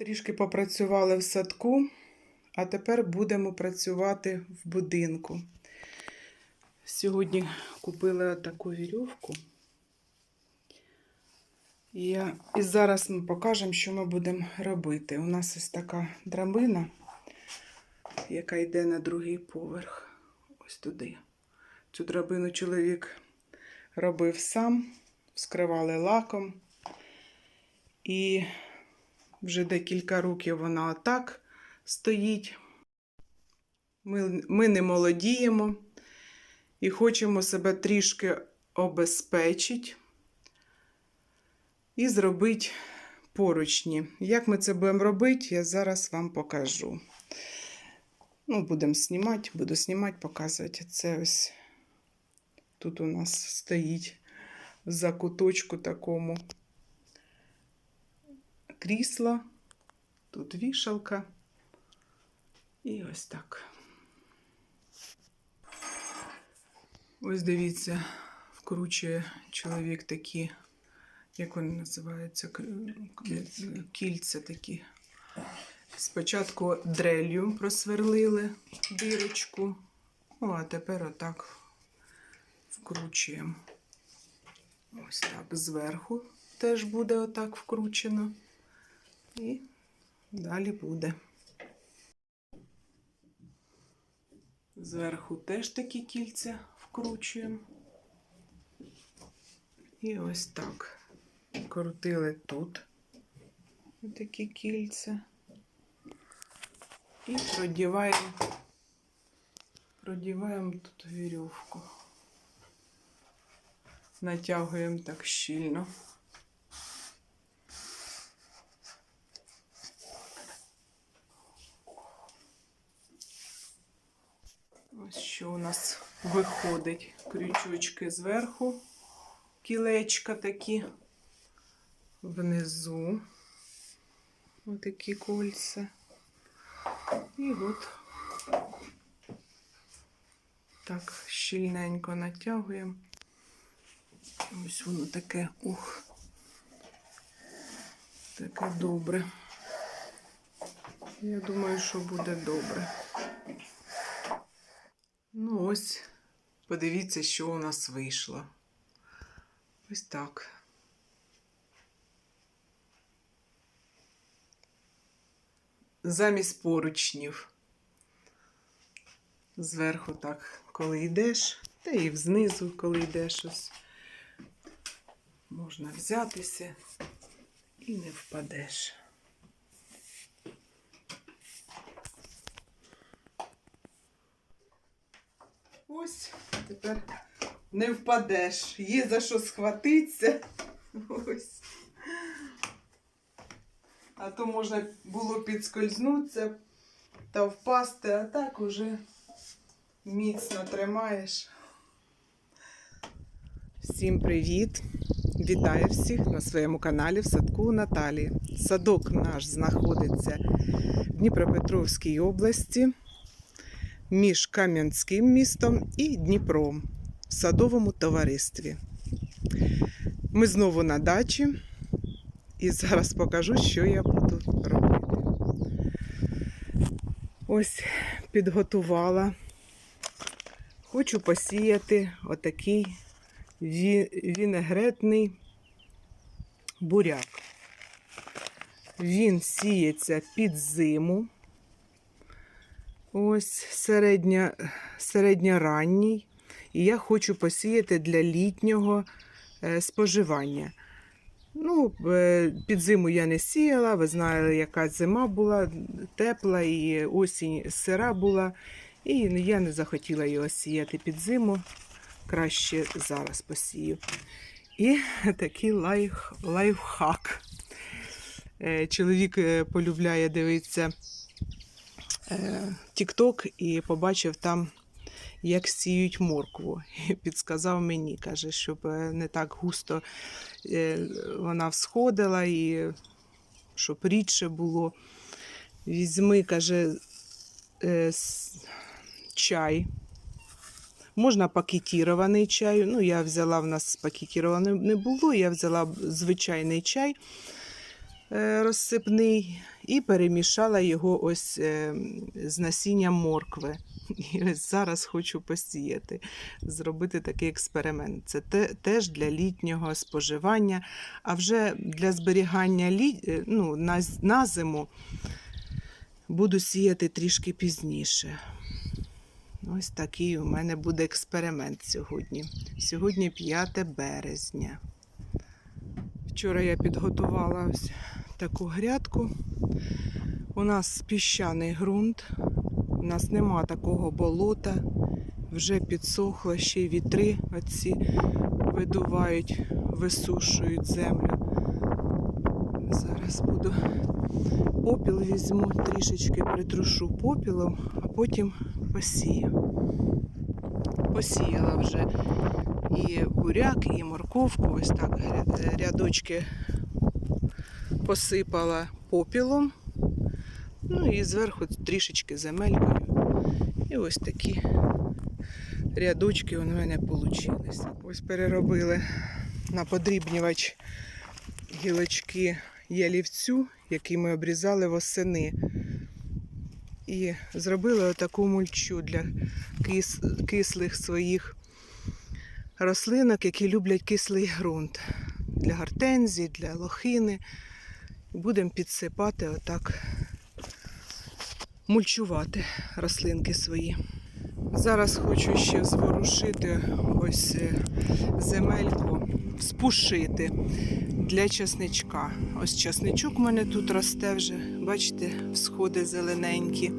Трішки попрацювали в садку, а тепер будемо працювати в будинку. Сьогодні купили таку вірьовку. І зараз ми покажемо, що ми будемо робити. У нас ось така драбина, яка йде на другий поверх. Ось туди. Цю драбину чоловік робив сам, вскривали лаком. І вже декілька років вона отак стоїть. Ми, ми не молодіємо і хочемо себе трішки обезпечити і зробити поручні. Як ми це будемо робити, я зараз вам покажу. Ну, будемо знімати, буду знімати, показувати. Це ось тут у нас стоїть в закуточку такому крісло, тут вішалка. І ось так. Ось дивіться, вкручує чоловік такі, як вони називаються, кільця такі. Спочатку дрелью просверлили дирочку, ну, а тепер отак вкручуємо. Ось так зверху теж буде отак вкручено. І далі буде. Зверху теж такі кільця вкручуємо. І ось так. Крутили тут такі кільця. І продіваємо, продіваємо тут вірьовку. Натягуємо так щільно. Ось що у нас виходить. Крючочки зверху, кілечка такі, внизу отакі кольця. І от так щільненько натягуємо. Ось воно таке, ух, таке добре. Я думаю, що буде добре. Ось, подивіться, що у нас вийшло. Ось так. Замість поручнів. Зверху так, коли йдеш, та і знизу, коли йдеш ось. Можна взятися і не впадеш. Ось тепер не впадеш. Є за що схватитися. Ось. А то можна було підскользнутися та впасти, а так уже міцно тримаєш. Всім привіт! Вітаю всіх на своєму каналі в садку Наталії. Садок наш знаходиться в Дніпропетровській області між Кам'янським містом і Дніпром в садовому товаристві. Ми знову на дачі і зараз покажу, що я буду робити. Ось підготувала. Хочу посіяти отакий вінегретний буряк. Він сіється під зиму. Ось середня, середньоранній. І я хочу посіяти для літнього е, споживання. Ну, е, під зиму я не сіяла, ви знаєте, яка зима була тепла і осінь сира була. І я не захотіла його сіяти під зиму. Краще зараз посію. І такий лайф, лайфхак. Е, Чоловік полюбляє дивитися Тік-Ток і побачив там, як сіють моркву. І підсказав мені, каже, щоб е, не так густо е, вона всходила і щоб рідше було. Візьми, каже, е, чай. Можна пакетірований чай. Ну, я взяла в нас пакетірований не було, я взяла звичайний чай. Е, розсипний і перемішала його ось е, з насінням моркви. І ось зараз хочу посіяти, зробити такий експеримент. Це те, теж для літнього споживання, а вже для зберігання лі, е, ну, на, на зиму буду сіяти трішки пізніше. Ось такий у мене буде експеримент сьогодні. Сьогодні 5 березня. Вчора я підготувала ось таку грядку. У нас піщаний ґрунт, у нас нема такого болота, вже підсохло, ще й вітри оці видувають, висушують землю. Зараз буду попіл візьму, трішечки притрушу попілом, а потім посію. Посіяла вже і буряк, і морковку. Ось так рядочки посипала попілом. Ну і зверху трішечки земелькою. І ось такі рядочки у мене вийшли. Ось переробили на подрібнювач гілочки ялівцю, які ми обрізали восени. І зробили отаку мульчу для кис, кислих своїх рослинок, які люблять кислий ґрунт. Для гортензії, для лохини. Будемо підсипати отак, мульчувати рослинки свої. Зараз хочу ще зворушити ось е, земельку, спушити для часничка. Ось часничок у мене тут росте вже, бачите, всходи зелененькі.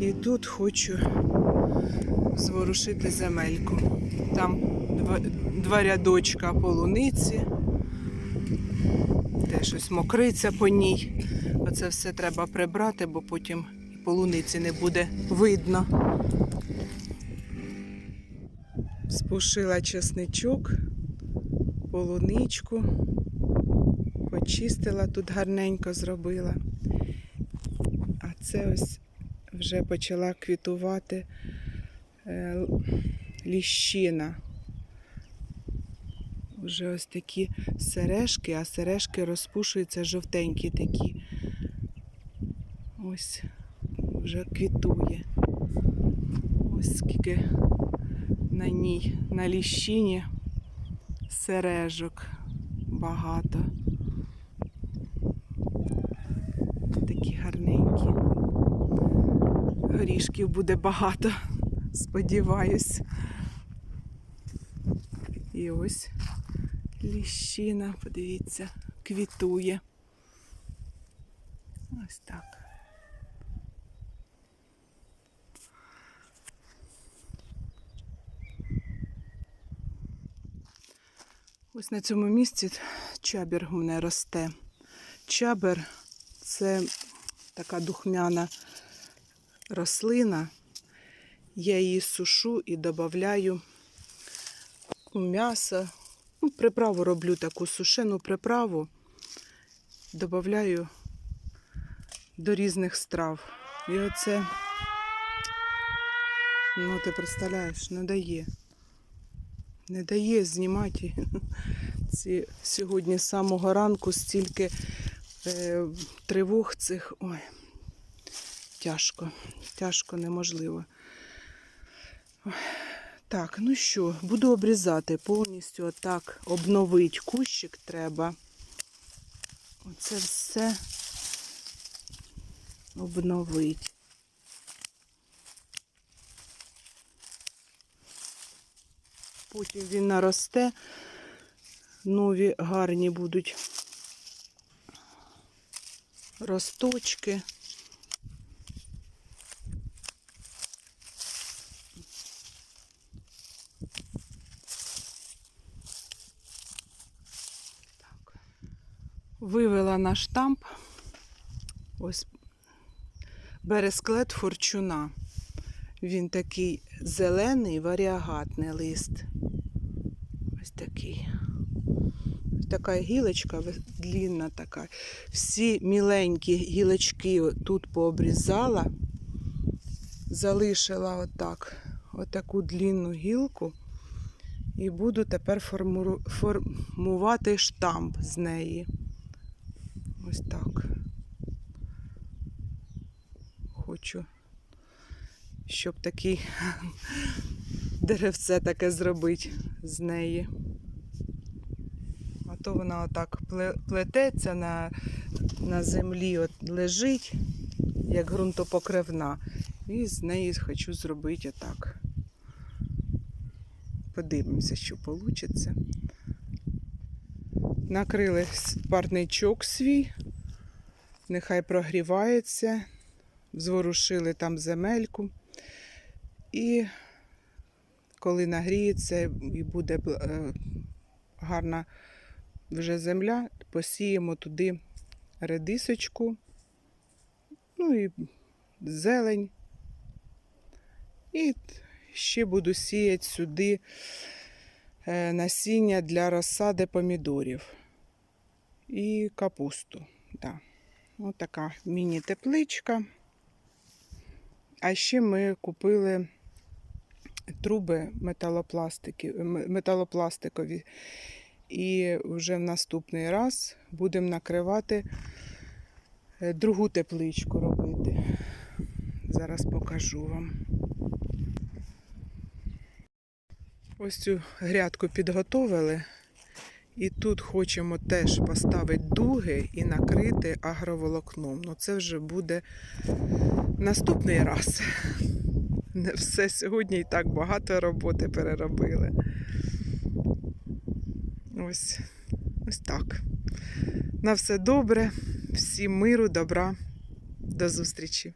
І тут хочу зворушити земельку. Там два, рядочка полуниці. Теж ось мокриця по ній. Оце все треба прибрати, бо потім полуниці не буде видно. Спушила чесничок, полуничку, почистила тут гарненько зробила. А це ось вже почала квітувати е, ліщина. Вже ось такі сережки, а сережки розпушуються жовтенькі такі. Ось вже квітує. Ось скільки на ній, на ліщині сережок багато. Такі гарненькі. Горішків буде багато, сподіваюсь. І ось ліщина, подивіться, квітує. Ось так. Ось на цьому місці чабір у мене росте. Чабер це така духмяна рослина. Я її сушу і додаю у м'ясо. Приправу роблю таку сушену приправу. Додаю до різних страв. І оце, ну ти представляєш, не дає. Не дає знімати ці сьогодні з самого ранку стільки е, тривог цих. Ой, тяжко, тяжко, неможливо. Ой. Так, ну що, буду обрізати повністю отак, обновити кущик треба. Оце все обновити. Потім він наросте, нові гарні будуть росточки. Вивела на штамп ось бересклет форчуна. Він такий зелений, варіагатний лист. Ось такий. Ось така гілочка длінна така. Всі міленькі гілочки тут пообрізала, залишила отак, отаку длінну гілку. І буду тепер формувати штамп з неї. Ось так. Хочу, щоб такий деревце таке зробити з неї. А то вона отак плететься на, на землі, от лежить, як ґрунтопокривна. І з неї хочу зробити отак. Подивимося, що вийде. Накрили парничок свій, нехай прогрівається, зворушили там земельку. І коли нагріється і буде е, гарна вже земля, посіємо туди редисочку, ну і зелень. І ще буду сіяти сюди е, насіння для розсади помідорів і капусту. Да. Ось така міні-тепличка. А ще ми купили труби металопластикові. І вже в наступний раз будемо накривати е, другу тепличку робити. Зараз покажу вам. Ось цю грядку підготовили. І тут хочемо теж поставити дуги і накрити агроволокном. Ну це вже буде наступний раз. Не все сьогодні і так багато роботи переробили. Ось, ось так. На все добре, всім миру, добра, до зустрічі.